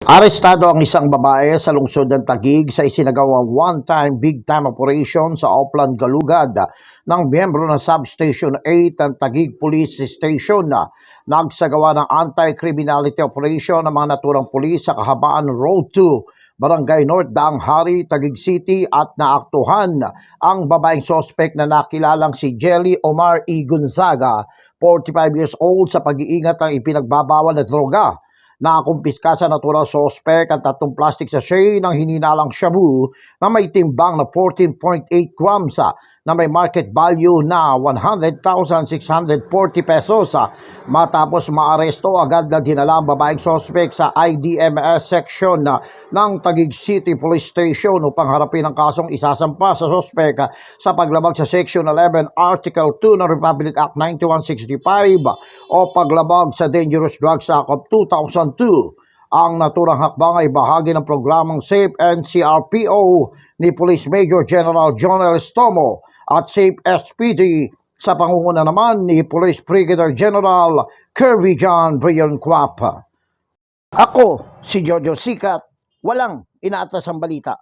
Arestado ang isang babae sa lungsod ng Taguig sa isinagawang one-time big-time operation sa Oplan Galugad ng miyembro ng Substation 8 ng Taguig Police Station na nagsagawa ng anti-criminality operation ng mga naturang pulis sa kahabaan Road 2, Barangay North Daang Hari, Taguig City at naaktuhan ang babaeng sospek na nakilalang si Jelly Omar E. Gonzaga, 45 years old sa pag-iingat ng ipinagbabawal na droga. Nakakumpiska sa natural suspect ang tatlong plastic sachet ng hininalang shabu na may timbang na 14.8 grams na may market value na 100,640 pesos. ah. Matapos maaresto, agad na dinala ang babaeng suspect sa IDMS section na ng Taguig City Police Station upang harapin ang kasong isasampa sa suspect ah, sa paglabag sa Section 11 Article 2 ng Republic Act 9165 o paglabag sa Dangerous Drugs Act of 2002. Ang naturang hakbang ay bahagi ng programang SAFE NCRPO ni Police Major General John L. Stomo at SAFE SPD sa pangunguna naman ni Police Brigadier General Kirby John Brian Quap. Ako, si Jojo Sikat, walang inaatas ang balita.